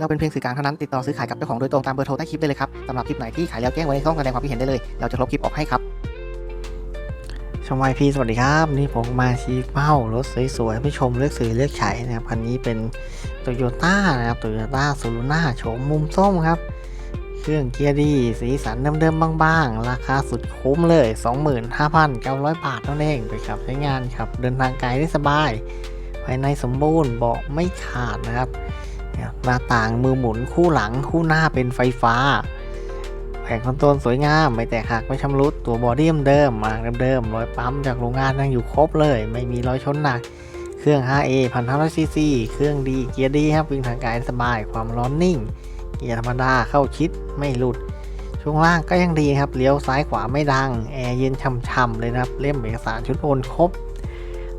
เราเป็นเพียงสื่อกลางเท่านั้นติดต่อซื้อขายกับเจ้าของโดยตรงตามเบอร์โทรใต้คลิปได้เลยครับสำหรับคลิปไหนที่ขายแล้วแจ้งไว้ในช่องแสดงความคิดเห็นได้เลย เราจะลบคลิปออกให้ครับชมไวพีสวัสดีครับ นี่ผมมาชี้เป้ารถสวยๆให้ผู้ชมเลือกซื้อเลือกใช้นะครับคันนี้เป็นโตโยต้านะครับโตโยต้าซูรุน่าโฉมมุมส้มครับ เครื่องเกียร์ดีสีสันเดิมๆบ้างๆ ราคาสุดคุ้มเลย 25,900 บาทเท่านั้นเองไปขับใช้งานครับ เดินทางไกลได้สบาย ภายในสมบูรณ์เบาะไม่ขาดนะครับ หน้าต่างมือหมุนคู่หลังคู่หน้าเป็นไฟฟ้า แผงคอนโซลสวยงาม ไม่แตกหักไม่ชำรุด ตัวบอดี้เดิมมาเดิมๆรอยปั๊มจากโรงงานยังอยู่ครบเลย ไม่มีรอยชนหนัก เครื่อง 5A 1,500ซีซีเครื่องดีเกียร์ดีครับวิ่งทางไกลสบายความร้อนนิ่ง เกียร์ธรรมดาเข้าชิดไม่หลุด ช่วงล่างก็ยังดีครับเลี้ยวซ้ายขวาไม่ดังแอร์เย็นช่ำๆเลยนะครับเล่มเอกสารชุดโอนครบ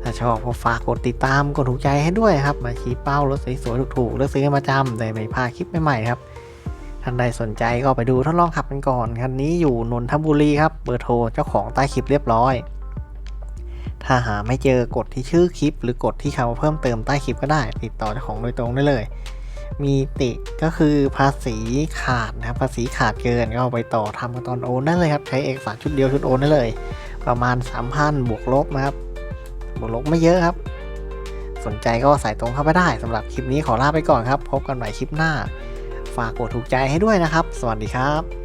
ถ้าชอบก็ฝากกดติดตามกดถูกใจให้ด้วยครับ มาชี้เป้ารถสวยๆถูกๆเลือกซื้อกันประจำแต่ไม่พลาดคลิปใหม่ๆครับท่านใดสนใจก็ไปดูทดลองขับกันก่อนคันนี้อยู่นนทบุรีครับเบอร์โทรเจ้าของใต้คลิปเรียบร้อย ถ้าหาไม่เจอกดที่ชื่อคลิป หรือกดที่คำเพิ่มเติมใต้คลิปก็ได้ ติดต่อเจ้าของโดยตรงได้เลย มีติก็คือภาษีขาดนะครับภาษีขาดเกินก็เอาไปต่อทำกันตอนโอนได้เลยครับใช้เอกสารชุดเดียวชุดโอนได้เลย ประมาณ3,000บวกลบนะครับ บวกลบไม่เยอะครับ สนใจก็ใส่ตรงเข้าไปได้สำหรับคลิปนี้ขอลาไปก่อนครับ พบกันใหม่คลิปหน้า ฝากกดถูกใจให้ด้วยนะครับ สวัสดีครับ